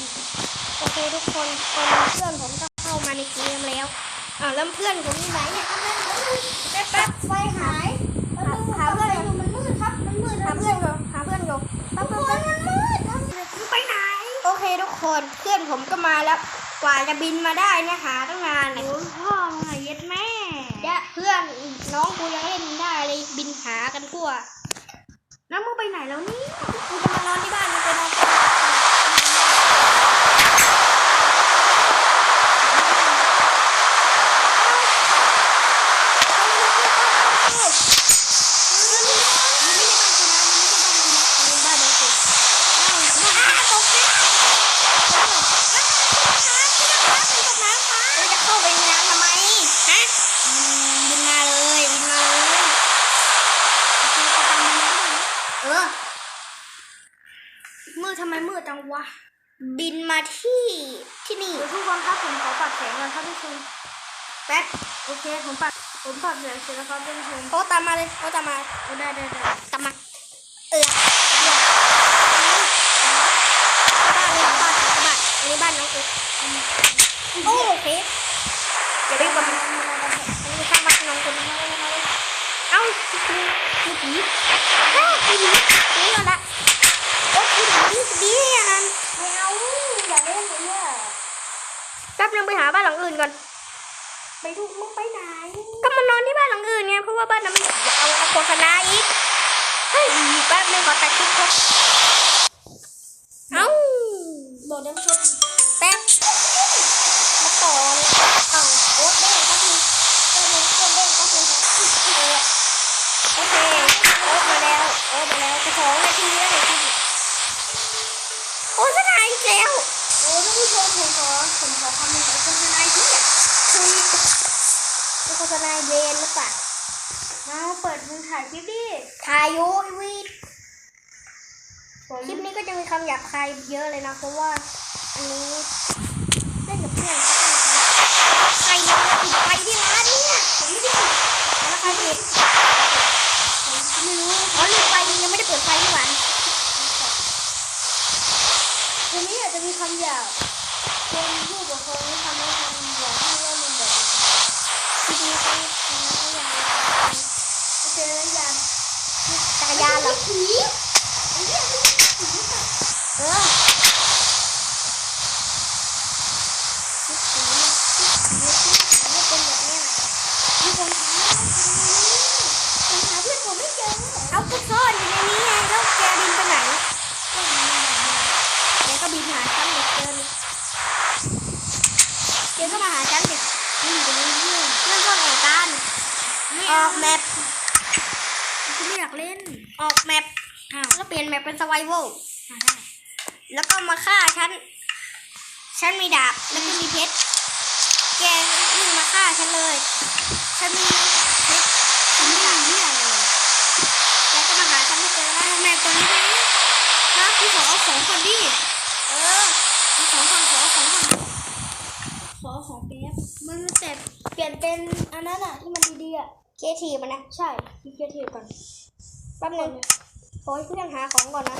ดิโอเคทุกคนตอนนี้เพื่อนผมก็เข้ามาในเกมแล้วอ่าวแล้วเพื่อนผมอยู่ไหนเนี่ยแป๊บแป๊บไฟหายหาเพื่อนอยู่มันมืดครับมันมืดหาเพื่อนอยู่หาเพื่อนอยู่แป๊บแป๊บแป๊บมันมืดไปไหนโอเคทุกคนเพื่อนผมก็มาแล้ว กว่าจะบินมาได้เนี่ยหาตั้งนานเลยพ่อมึงอะเย็ดแม่เดี๋ยเพื่อนน้องกูยังเล่นได้เลยบินหากันทั่วแล้วมึงไปไหนแล้วนี่กูจะมานอนที่บ้านมึงไปนอนมึงสิจะเข้าไปในน้ำทำไมฮะอืมบินมาเลยบินมาเลย เออ มืด ทำไมมืดจังวะ บินมาที่ที่นี่เดี๋ยวทุกคนครับผมขอปัดแสงก่อนครับทุกคนแป๊บโอเคผมปัดผมปัดแสงเสร็จแล้วครับทุกคนโอ้ตามมาเลยโอ้ตามมาโอ้ได้ได้ได้ตามมาเออบ้านเลยบ้านบ้านอันนี้บ้านน้องกูโอ้โอเคเดี๋ยวไปก่อนอันนี้ข้างบ้านน้องกูเอ้าคือคือผีเอ้าคือผีผีก่อนละโอ้คือผีผีอะนั่น ไม่เอาอย่าเล่นเลยเนี่ย แป๊บนึงไปหาบ้านหลังอื่นก่อน ไปทุกมึงไปไหน ก็มานอนที่บ้านหลังอื่นไงเพราะว่าบ้านนั้นมันเอาเอาโฆษณาอีก เฮ้ยแป๊บนึงขอตัดคลิปเขาเอ้าบอกน้ำชมแป๊บมาต่อเลยเอ้าโอ๊ตเด้งก็คือเด้งเด้งเด้งก็คือเออโอเคโอ๊ตมาแล้วโอ๊ตมาแล้วจะสองนาทีแล้วเนี่ยพี่โฆษณาอีกแล้ว โอ้ท่าน ผมผมขอผมขอคำหนึ่งขอโฆษณาที่คุยเป็นโฆษณาเวรหรือเปล่ามาเปิดมึงถ่ายคลิปดิถ่ายยูวีดผมคลิปนี้ก็จะมีคำหยาบคายเยอะเลยนะเพราะว่าอันนี้เล่นกับเพื่อนใครเนี่ยปิดไฟที่ร้านเนี่ยผมไม่ได้ปิดแล้วใครปิดผมไม่รู้อ๋อลืมไฟยังไม่ได้เปิดไฟนี่หว่าวันนี้อาจจะมีคำหยาบ เป็นผู้ปกครองที่ทำให้คำหยาบให้เล่าเรียนแบบคลิปนี้เขาทำอะไรอย่างโอเคแล้วยามจักรยาหรอผีไอ้เรื่องนี้ผีค่ะเอเป็นแบบเนี้ยมีคนท้าผมหาเพื่อนผมไม่เจอเอาก็ซ่อนอยู่ในนี้ไงแล้วแกบินไปไหนแกก็บินหาฉันเด็กเกินแกก็มาหาฉันเด็ก นี่อยู่ตรงนี้เพื่อน เรื่องซ่อนแอบกัน ออกแมปกูไม่อยากเล่นออกแมปอ้าวแล้วเปลี่ยนแมปเป็นสไวเวลมาได้แล้วก็มาฆ่าฉัน ฉันมีดาบแล้วก็มีเพชร แกวิ่งมาฆ่าฉันเลย ฉันมีเพชรกูไม่อยากเล่นเลย แกก็มาหาฉันไม่เจอแล้วแม่ตัวนี้นะนะพี่ขอเอาของก่อนดิ เออเอาของก่อนขอเอาของก่อนขอเอาของแป๊บมันแต่เปลี่ยนเป็นอันนั้นอะที่มันดีๆอะ เคทีมันนะ ใช่พี่เกียร์ทีก่อนแป๊บนึงขอให้เพื่อนหาของก่อนนะ